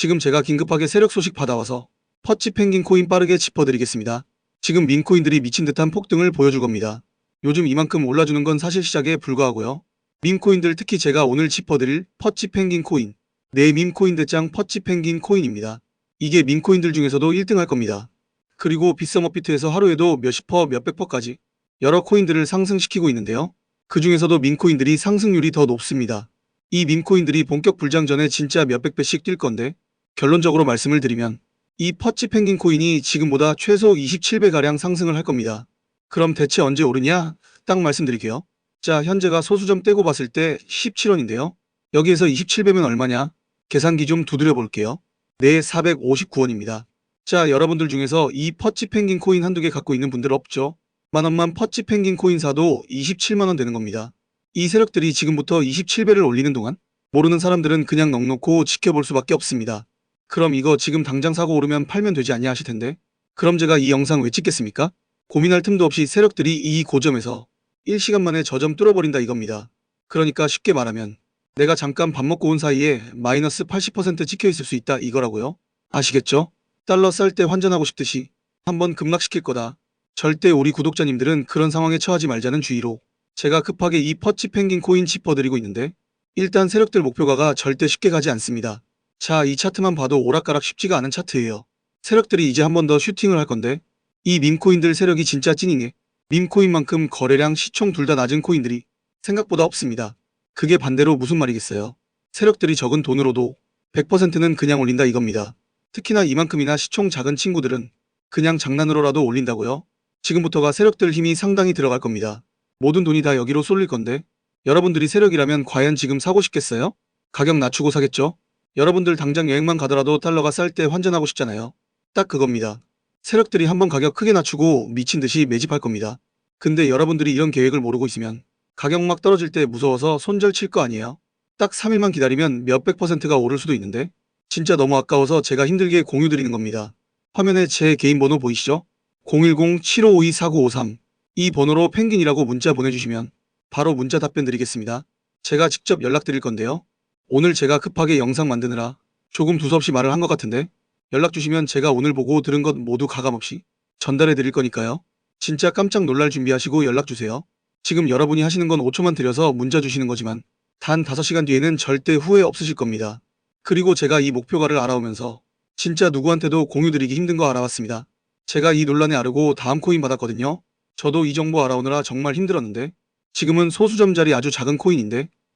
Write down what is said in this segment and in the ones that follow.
지금 제가 긴급하게 세력 소식 받아와서 퍼치 펭귄 코인 빠르게 짚어드리겠습니다. 지금 민코인들이 미친 듯한 폭등을 보여줄 겁니다. 요즘 이만큼 올라주는 건 사실 시작에 불과하고요. 밈코인들 특히 제가 오늘 짚어드릴 퍼치 펭귄 코인, 내 밈코인 대장 퍼치 펭귄 코인입니다. 이게 밈코인들 중에서도 1등 할 겁니다. 그리고 빗썸업비트에서 하루에도 몇십 퍼, 몇백 퍼까지 여러 코인들을 상승시키고 있는데요. 그 중에서도 밈코인들이 상승률이 더 높습니다. 이 밈코인들이 본격 불장 전에 진짜 몇백 배씩 뛸 건데 결론적으로 말씀을 드리면 이 퍼치 펭귄 코인이 지금보다 최소 27배가량 상승을 할 겁니다. 그럼 대체 언제 오르냐? 딱 말씀드릴게요. 자, 현재가 소수점 떼고 봤을 때 17원인데요. 여기에서 27배면 얼마냐? 계산기 좀 두드려 볼게요. 네, 459원입니다. 자, 여러분들 중에서 이 퍼치 펭귄 코인 한두 개 갖고 있는 분들 없죠? 만원만 퍼치 펭귄 코인 사도 27만원 되는 겁니다. 이 세력들이 지금부터 27배를 올리는 동안 모르는 사람들은 그냥 넉놓고 지켜볼 수밖에 없습니다. 그럼 이거 지금 당장 사고 오르면 팔면 되지 않냐 하실 텐데 그럼 제가 이 영상 왜 찍겠습니까? 고민할 틈도 없이 세력들이 이 고점에서 1시간 만에 저점 뚫어버린다 이겁니다. 그러니까 쉽게 말하면 내가 잠깐 밥 먹고 온 사이에 마이너스 80% 찍혀 있을 수 있다 이거라고요. 아시겠죠? 달러 쌀 때 환전하고 싶듯이 한번 급락시킬 거다. 절대 우리 구독자님들은 그런 상황에 처하지 말자는 주의로 제가 급하게 이 퍼치 펭귄 코인 짚어드리고 있는데 일단 세력들 목표가가 절대 쉽게 가지 않습니다. 자, 이 차트만 봐도 오락가락 쉽지가 않은 차트예요. 세력들이 이제 한 번 더 슈팅을 할 건데 이 밈코인들 세력이 진짜 찐이게 밈코인만큼 거래량 시총 둘 다 낮은 코인들이 생각보다 없습니다. 그게 반대로 무슨 말이겠어요. 세력들이 적은 돈으로도 100%는 그냥 올린다 이겁니다. 특히나 이만큼이나 시총 작은 친구들은 그냥 장난으로라도 올린다고요? 지금부터가 세력들 힘이 상당히 들어갈 겁니다. 모든 돈이 다 여기로 쏠릴 건데 여러분들이 세력이라면 과연 지금 사고 싶겠어요? 가격 낮추고 사겠죠? 여러분들 당장 여행만 가더라도 달러가 쌀 때 환전하고 싶잖아요. 딱 그겁니다. 세력들이 한번 가격 크게 낮추고 미친 듯이 매집할 겁니다. 근데 여러분들이 이런 계획을 모르고 있으면 가격 막 떨어질 때 무서워서 손절 칠 거 아니에요? 딱 3일만 기다리면 몇백 퍼센트가 오를 수도 있는데 진짜 너무 아까워서 제가 힘들게 공유 드리는 겁니다. 화면에 제 개인 번호 보이시죠? 010-7552-4953 이 번호로 펭귄이라고 문자 보내주시면 바로 문자 답변 드리겠습니다. 제가 직접 연락드릴 건데요. 오늘 제가 급하게 영상 만드느라 조금 두서없이 말을 한 것 같은데 연락 주시면 제가 오늘 보고 들은 것 모두 가감없이 전달해 드릴 거니까요. 진짜 깜짝 놀랄 준비하시고 연락 주세요. 지금 여러분이 하시는 건 5초만 들여서 문자 주시는 거지만 단 5시간 뒤에는 절대 후회 없으실 겁니다. 그리고 제가 이 목표가를 알아오면서 진짜 누구한테도 공유 드리기 힘든 거 알아왔습니다. 제가 이 논란에 아르고 다음 코인 받았거든요. 저도 이 정보 알아오느라 정말 힘들었는데 지금은 소수점짜리 아주 작은 코인인데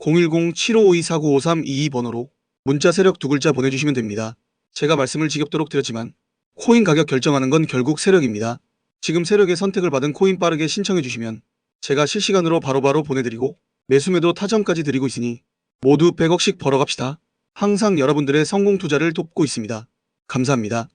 010-7552-4953-22번호로 문자 세력 두 글자 보내주시면 됩니다. 제가 말씀을 지겹도록 드렸지만 코인 가격 결정하는 건 결국 세력입니다. 지금 세력의 선택을 받은 코인 빠르게 신청해 주시면 제가 실시간으로 바로바로 보내드리고 매수매도 타점까지 드리고 있으니 모두 100억씩 벌어갑시다. 항상 여러분들의 성공 투자를 돕고 있습니다. 감사합니다.